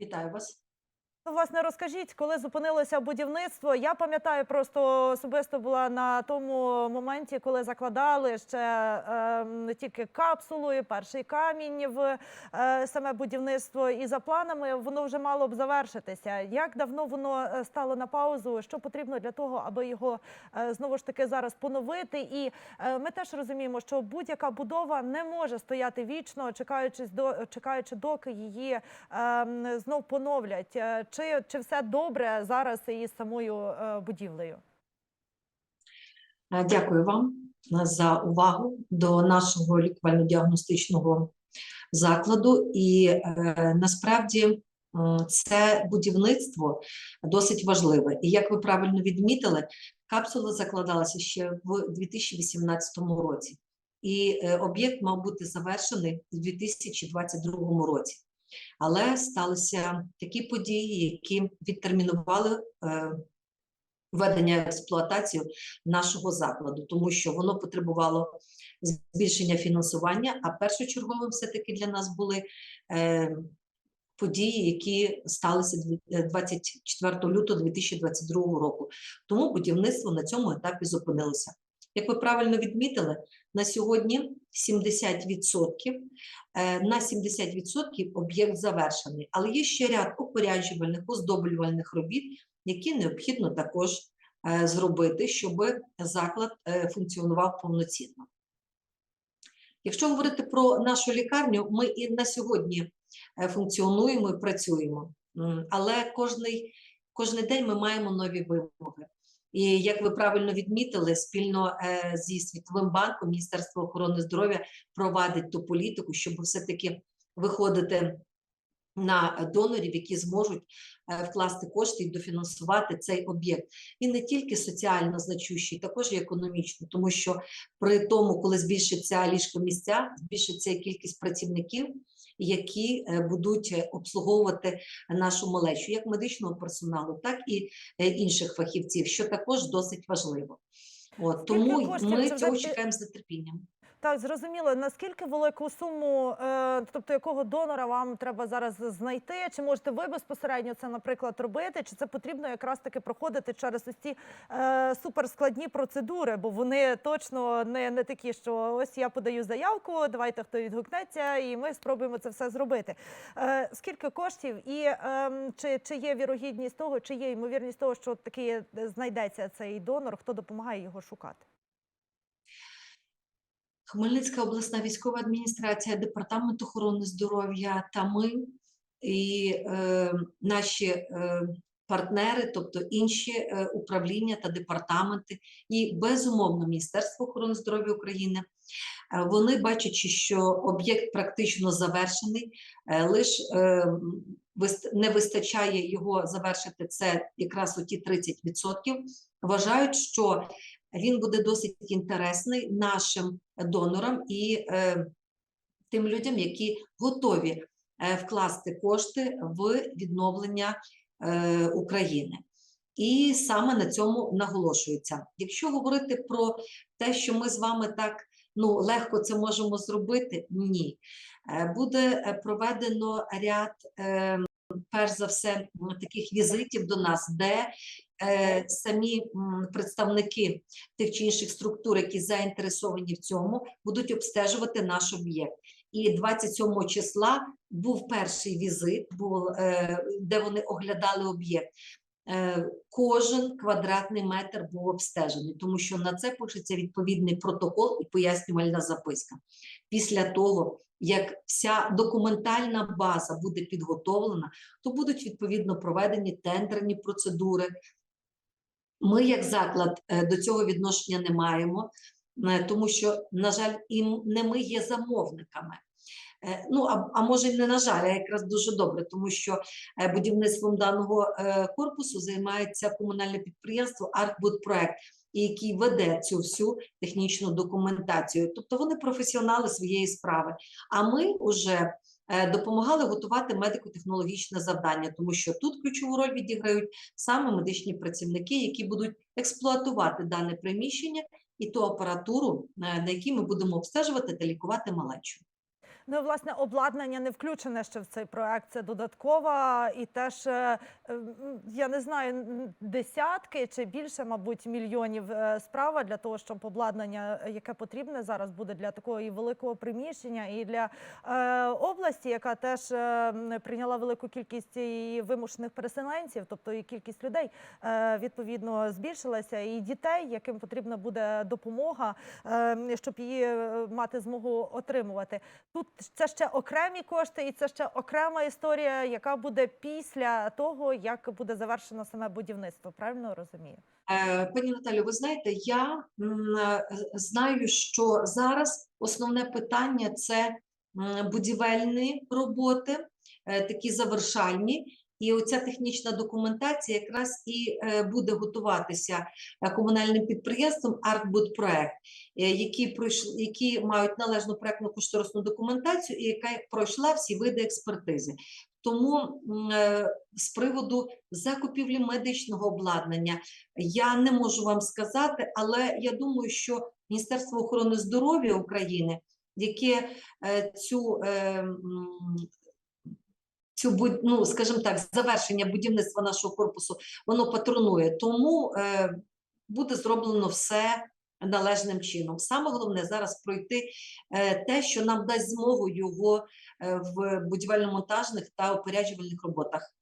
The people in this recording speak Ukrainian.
Вітаю вас. Ну, власне, розкажіть, коли зупинилося будівництво. Я пам'ятаю, просто особисто була на тому моменті, коли закладали ще е, не тільки капсулу, і перший камінь в е, саме будівництво. І за планами воно вже мало б завершитися. Як давно воно е, стало на паузу? Що потрібно для того, аби його е, знову ж таки зараз поновити? І ми теж розуміємо, що будь-яка будова не може стояти вічно, чекаючи до чекаючи, доки її е, знов поновлять. Чи, чи все добре зараз із самою е, будівлею? Е, Дякую вам е, за увагу до нашого лікувально-діагностичного закладу. І насправді це будівництво досить важливе. І як ви правильно відмітили, капсула закладалася ще в 2018 році. І об'єкт мав бути завершений у 2022 році. Але сталися такі події, які відтермінували е, введення експлуатацію нашого закладу, тому що воно потребувало збільшення фінансування, а першочерговим все-таки для нас були е, події, які сталися дві- е, 24 лютого 2022 року. Тому будівництво на цьому етапі зупинилося. Як ви правильно відмітили, на сьогодні 70%, е, на 70% об'єкт завершений, але є ще ряд опоряджувальних, оздоблювальних робіт, які необхідно також е, зробити, щоб заклад е, функціонував повноцінно. Якщо говорити про нашу лікарню, ми і на сьогодні функціонуємо і працюємо, але кожний, кожний день ми маємо нові вимоги. І як ви правильно відмітили, спільно е, зі Світовим банком Міністерство охорони здоров'я провадить ту політику, щоб все-таки виходити на донорів, які зможуть е, вкласти кошти і дофінансувати цей об'єкт. І не тільки соціально значущий, також і економічно, тому що при тому, коли збільшиться ліжкомісця, збільшиться кількість працівників, які е, будуть е, обслуговувати нашу малечу, як медичного персоналу, так і е, інших фахівців, що також досить важливо. От, Скільки тому ми цього чекаємо з нетерпінням. Так, зрозуміло. Наскільки велику суму, е, тобто якого донора вам треба зараз знайти? Чи можете ви безпосередньо це, наприклад, робити? Чи це потрібно якраз таки проходити через ось ці е, суперскладні процедури? Бо вони точно не, не такі, що ось я подаю заявку, давайте хто відгукнеться, і ми спробуємо це все зробити. Е, скільки коштів і е, чи, чи є вірогідність того, чи є ймовірність того, що таки знайдеться цей донор, хто допомагає його шукати? Хмельницька обласна військова адміністрація, департамент охорони здоров'я та ми і е, наші е, партнери, тобто інші е, управління та департаменти, і безумовно Міністерство охорони здоров'я України. е, Вони бачачи, що об'єкт практично завершений, лише не вистачає його завершити це якраз оті 30%, вважають, що він буде досить інтересний нашим донорам і е, тим людям, які готові е, вкласти кошти в відновлення е, України. І саме на цьому наголошується. Якщо говорити про те, що ми з вами так ну, легко це можемо зробити, ні. Е, Буде е, проведено ряд, перш за все, таких візитів до нас, де самі представники тих чи інших структур, які заінтересовані в цьому, будуть обстежувати наш об'єкт. І 27 числа був перший візит, е, де вони оглядали об'єкт. Е, Кожен квадратний метр був обстежений, тому що на це пишеться відповідний протокол і пояснювальна записка. Після того, як вся документальна база буде підготовлена, то будуть відповідно проведені тендерні процедури, ми, як заклад, е, до цього відношення не маємо, е, тому що, на жаль, і не ми є замовниками. Е, Ну, а, а може, не на жаль, а якраз дуже добре, тому що будівництвом даного корпусу займається комунальне підприємство «Аркбудпроект», і який веде цю всю технічну документацію. Тобто вони професіонали своєї справи. А ми вже допомагали готувати медико-технологічне завдання, тому що тут ключову роль відіграють саме медичні працівники, які будуть експлуатувати дане приміщення і ту апаратуру, е, на якій ми будемо обстежувати та лікувати малечу. Ну, власне, обладнання не включене ще в цей проект. Це додаткова і теж е, я не знаю, десятки чи більше, мабуть, мільйонів е, справа для того, щоб обладнання, е, яке потрібне зараз буде для такого великого приміщення, і для області, яка теж прийняла велику кількість вимушених переселенців, тобто і кількість людей відповідно збільшилася, і дітей, яким потрібна буде допомога, щоб її мати змогу отримувати. Тут це ще окремі кошти, і це ще окрема історія, яка буде після того, як буде завершено саме будівництво. Правильно розумію? Е, Пані Наталю, ви знаєте, я знаю, що зараз основне питання це будівельні роботи, е, такі завершальні. І оця технічна документація якраз і е, буде готуватися е, комунальним підприємством «Артбудпроект», е, які пройшли, які мають належну проектну кошторисну документацію і яка пройшла всі види експертизи. Тому з приводу закупівлі медичного обладнання я не можу вам сказати, але я думаю, що Міністерство охорони здоров'я України, яке цю, цю ну, скажімо так, завершення будівництва нашого корпусу, воно патронує. Тому е, буде зроблено все належним чином. Саме головне зараз пройти е, те, що нам дасть змогу його е, в будівельно-монтажних та опоряджувальних роботах